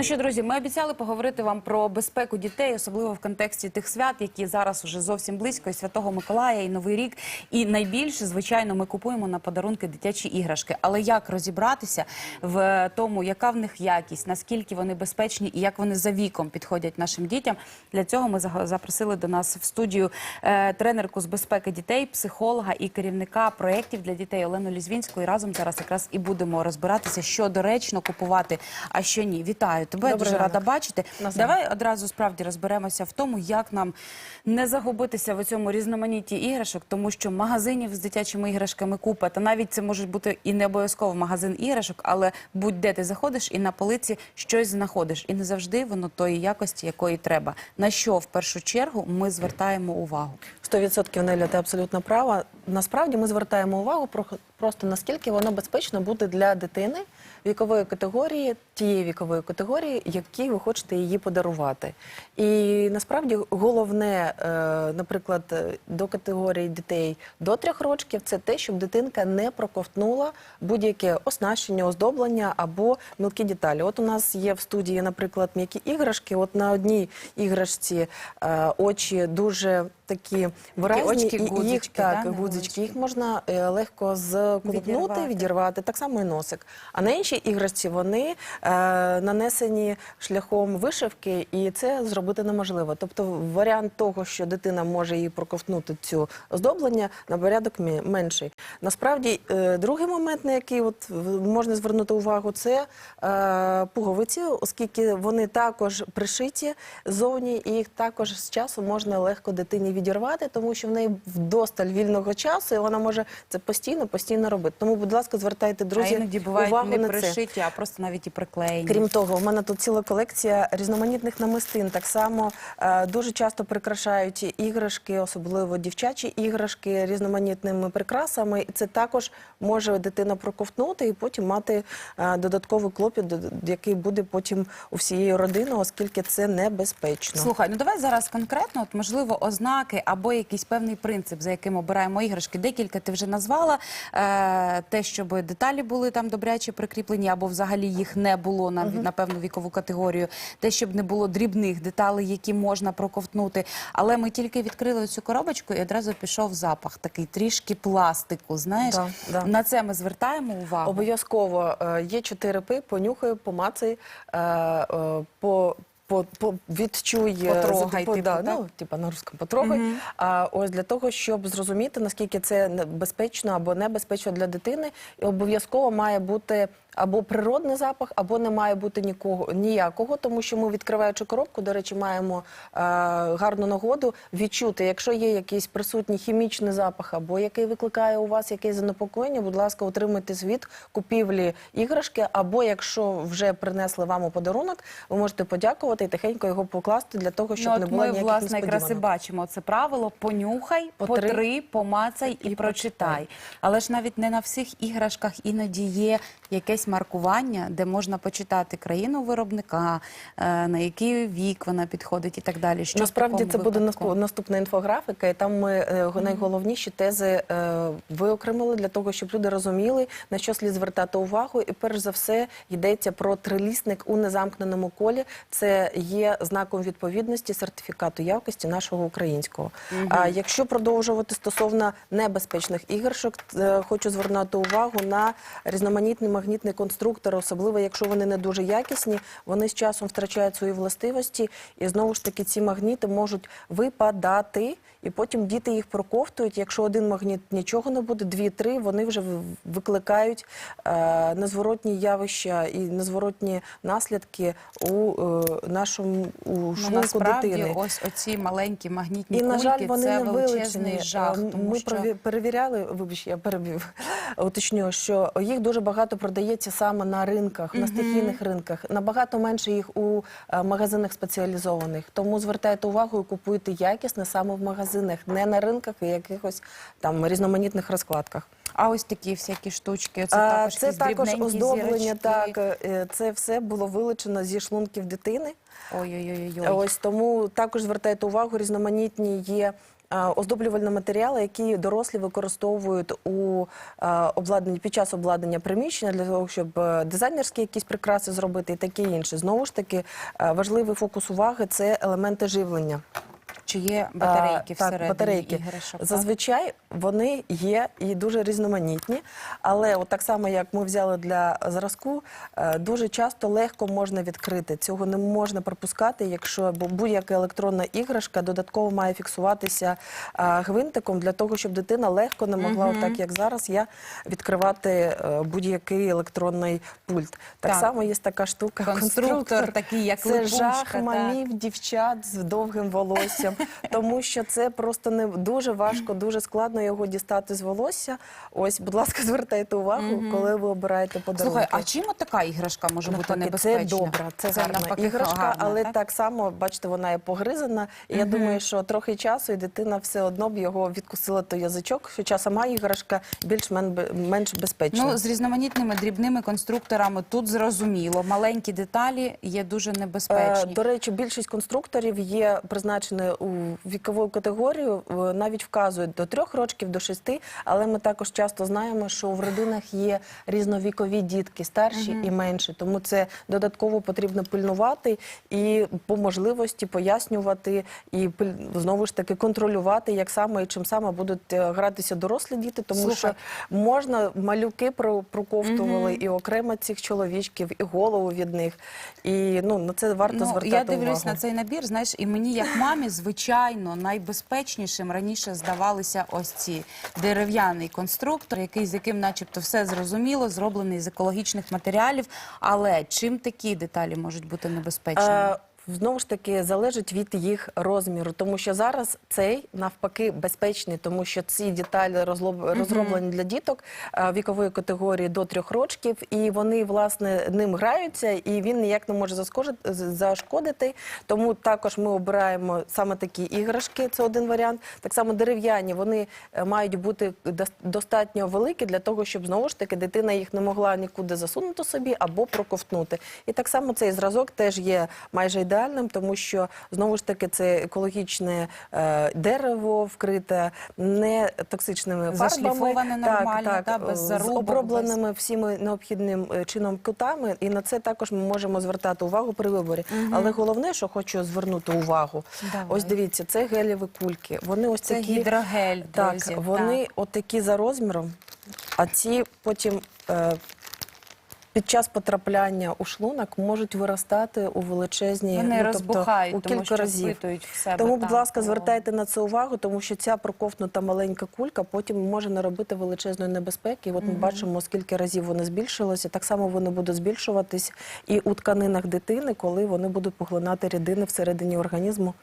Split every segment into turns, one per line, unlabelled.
Ну що, друзі, ми обіцяли поговорити вам про безпеку дітей, особливо в контексті тих свят, які зараз уже зовсім близько, і Святого Миколая, і Новий рік. І найбільше, звичайно, ми купуємо на подарунки дитячі іграшки. Але як розібратися в тому, яка в них якість, наскільки вони безпечні і як вони за віком підходять нашим дітям? Для цього ми запросили до нас в студію е, тренерку з безпеки дітей, психолога і керівника проєктів для дітей Олену Лізвінську. І разом зараз якраз і будемо розбиратися, що доречно купувати, а що ні. Вітаю тебе.
Добрий
дуже
ранок.
рада бачити.
Навзаєм.
Давай одразу справді розберемося в тому, як нам не загубитися в цьому різноманітті іграшок, тому що магазинів з дитячими іграшками купа. Та навіть це може бути і не обов'язково магазин іграшок, але будь-де ти заходиш і на полиці щось знаходиш. І не завжди воно тої якості, якої треба. На що в першу чергу ми звертаємо увагу?
100% Неля, ти абсолютно права. Насправді ми звертаємо увагу про просто наскільки воно безпечно буде для дитини вікової категорії, тієї вікової категорії, якій ви хочете її подарувати. І насправді головне, е, наприклад, е, до категорії дітей до трьох років, це те, щоб дитинка не проковтнула будь-яке оснащення, оздоблення або мілкі деталі. От у нас є в студії, наприклад, м'які іграшки. От на одній іграшці е, очі дуже такі виразні,
очки,
і- і їх
гудзички,
так,
да,
гудзички. Їх можна е, легко зколупнути,
Відірвати.
відірвати. Так само і носик. А на іншій іграшці вони е, нанесені шляхом вишивки, і це зробити неможливо. Тобто варіант того, що дитина може її проковтнути цю оздоблення, на порядок менший. Насправді, е, другий момент, на який от можна звернути увагу, це е, пуговиці, оскільки вони також пришиті ззовні, і їх також з часу можна легко дитині відірвати, тому що в неї вдосталь вільного часу, і вона може це постійно, постійно робити. Тому, будь ласка, звертайте, друзі,
а іноді бувають
увагу
не
на це.
пришиті, а просто навіть і приклеєні.
Крім того, у мене тут ціла колекція різноманітних намистин. Так само е, дуже часто прикрашають іграшки, особливо дівчачі іграшки різноманітними прикрасами. І це також може дитина проковтнути і потім мати е, додатковий клопіт, який буде потім у всієї родини, оскільки це небезпечно.
Слухай, ну давай зараз конкретно, от можливо, ознаки або якийсь певний принцип, за яким обираємо іграшки. Декілька ти вже назвала. Е, те, щоб деталі були там добряче прикріплені, або взагалі їх не було на, на певну вікову категорію. Те, щоб не було дрібних деталей, які можна проковтнути. Але ми тільки відкрили цю коробочку і одразу пішов запах, такий трішки пластику. Знаєш,
Да, да.
на це ми звертаємо увагу.
Обов'язково е, є чотири пи, понюхай, помацай, е, е, по. По, по відчуй е,
Потрогай, типу,
да,
так?
ну, типа на русском потрогай. А ось для того, щоб зрозуміти, наскільки це безпечно або небезпечно для дитини, обов'язково має бути або природний запах, або не має бути нікого ніякого, тому що ми, відкриваючи коробку, до речі, маємо е, гарну нагоду відчути, якщо є якийсь присутній хімічний запах, або який викликає у вас якесь занепокоєння, будь ласка, отримуйте звіт купівлі іграшки, або якщо вже принесли вам у подарунок, ви можете подякувати і тихенько його покласти для того, щоб
ну,
не було
ми,
ніяких
власне, якраз і бачимо це правило: понюхай,
Потри,
потри, помацай і,
і
прочитай.
прочитай.
Але ж навіть не на всіх іграшках іноді є якесь маркування, де можна почитати країну виробника, е, на який вік вона підходить і так далі. Що
Насправді це буде
випадку?
наступ- наступна інфографіка, і там ми е, найголовніші тези е, виокремили для того, щоб люди розуміли, на що слід звертати увагу. І перш за все йдеться про трилісник у незамкненому колі. Це є знаком відповідності сертифікату якості нашого українського. А якщо продовжувати стосовно небезпечних іграшок, хочу звернути увагу на різноманітний магнітний конструктор, особливо якщо вони не дуже якісні, вони з часом втрачають свої властивості, і знову ж таки ці магніти можуть випадати, і потім діти їх проковтують. Якщо один магніт нічого не буде, дві-три вони вже викликають е, незворотні явища і незворотні наслідки у е, нашому у
Ну,
шлунку дитини.
ось оці маленькі магнітні
І,
кульки,
на жаль, вони
це
не
величезний жах.
Е,
Тому
Ми
що...
перевіряли, вибач, я перебив, уточню, що їх дуже багато продається саме на ринках, на стихійних ринках. Набагато менше їх у е, магазинах спеціалізованих. Тому звертайте увагу і купуйте якісне саме в магазинах, не на ринках і якихось там різноманітних розкладках.
А ось такі всякі штучки. Це також
Це також оздоблення.
зірочки.
Так, е, це все було вилучено зі шлунків дитини.
Ой-ой-ой.
Ось тому також звертайте увагу, різноманітні є. Е, Оздоблювальні матеріали, які дорослі використовують у е, обладнанні під час обладнання приміщення для того, щоб е, дизайнерські якісь прикраси зробити і таке інше. Знову ж таки, важливий фокус уваги це елементи живлення.
Чи є батарейки всередині
так, батарейки.
іграшок?
Зазвичай вони є і дуже різноманітні, але от так само, як ми взяли для зразку, е, дуже часто легко можна відкрити. Цього не можна пропускати, якщо будь-яка електронна іграшка додатково має фіксуватися е, гвинтиком для того, щоб дитина легко не могла, так як зараз я, відкривати е, будь-який електронний пульт. Так,
Так.
само є така штука.
Конструктор такий, як
Це
липучка,
жах
так.
мамів, дівчат з довгим волоссям, тому що це просто не дуже важко, дуже складно його дістати з волосся. Ось, будь ласка, звертайте увагу, коли ви обираєте подарунки.
Слухай, а чим така іграшка може бути
Навпаки,
небезпечна?
Це добра, це, гарна
навпаки
іграшка,
гарна,
але
так?
так? само, бачите, вона є погризана. І я думаю, що трохи часу, і дитина все одно б його відкусила той язичок, хоча сама іграшка більш менш безпечна.
Ну, з різноманітними дрібними конструкторами тут зрозуміло. Маленькі деталі є дуже
Е,
небезпечні.
До речі, більшість конструкторів є призначені у вікову категорію, е, навіть вказують до трьох років, до шести. Але ми також часто знаємо, що в родинах є різновікові дітки, старші і менші. Тому це додатково потрібно пильнувати і по можливості пояснювати і знову ж таки контролювати, як саме і чим саме будуть е, гратися дорослі діти, тому
Слухай.
що можна малюки про- проковтували і окремо цих чоловічків, і голову від них. І ну на це варто
Ну,
звертати
я дивлюсь
увагу.
на цей набір, знаєш, і мені, як мамі, звичайно, найбезпечнішим раніше здавалися ось ці дерев'яний конструктор, який з яким, начебто, все зрозуміло, зроблений з екологічних матеріалів. Але чим такі деталі можуть бути небезпечними?
Знову ж таки залежить від їх розміру, тому що зараз цей навпаки безпечний, тому що ці деталі розроблені для діток е, вікової категорії до трьох років, і вони власне ним граються, і він ніяк не може зашкодити. Тому також ми обираємо саме такі іграшки. Це один варіант. Так само дерев'яні вони е, мають бути достатньо великі для того, щоб знову ж таки дитина їх не могла нікуди засунути собі або проковтнути. І так само цей зразок теж є майже ідеальним, тому що знову ж таки це екологічне е, дерево вкрите не токсичними фарбами,
Зашліфоване нормально, та, без
з
зарубок,
обробленими всіми необхідним е, чином кутами. І на це також ми можемо звертати увагу при виборі. Але головне, що хочу звернути увагу,
Давай.
ось дивіться, це гелєві кульки. Вони ось
Це
такі
гідрогель,
так,
друзі.
вони отакі за розміром, а ці потім. Е, під час потрапляння у шлунок можуть виростати у величезні
Вони
ну,
розбухають,
тобто, у
тому
кілька
що
разів.
в себе,
тому, будь ласка, звертайте на це увагу, тому що ця проковтнута маленька кулька потім може наробити величезної небезпеки. І от ми бачимо, скільки разів вони збільшилися. Так само вони будуть збільшуватись і у тканинах дитини, коли вони будуть поглинати рідини всередині організму.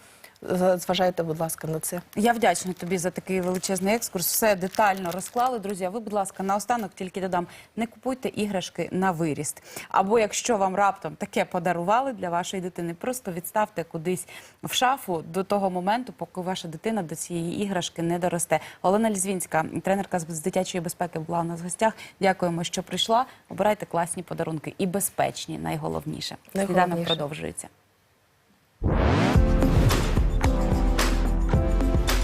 Зважайте, будь ласка, на це.
Я вдячна тобі за такий величезний екскурс. Все детально розклали. Друзі, а ви, будь ласка, наостанок тільки додам: не купуйте іграшки на виріст. Або якщо вам раптом таке подарували для вашої дитини, просто відставте кудись в шафу до того моменту, поки ваша дитина до цієї іграшки не доросте. Олена Лізвінська, тренерка з дитячої безпеки, була у нас в гостях. Дякуємо, що прийшла. Обирайте класні подарунки і безпечні, найголовніше. Сніданок
Найголовніше.
продовжується.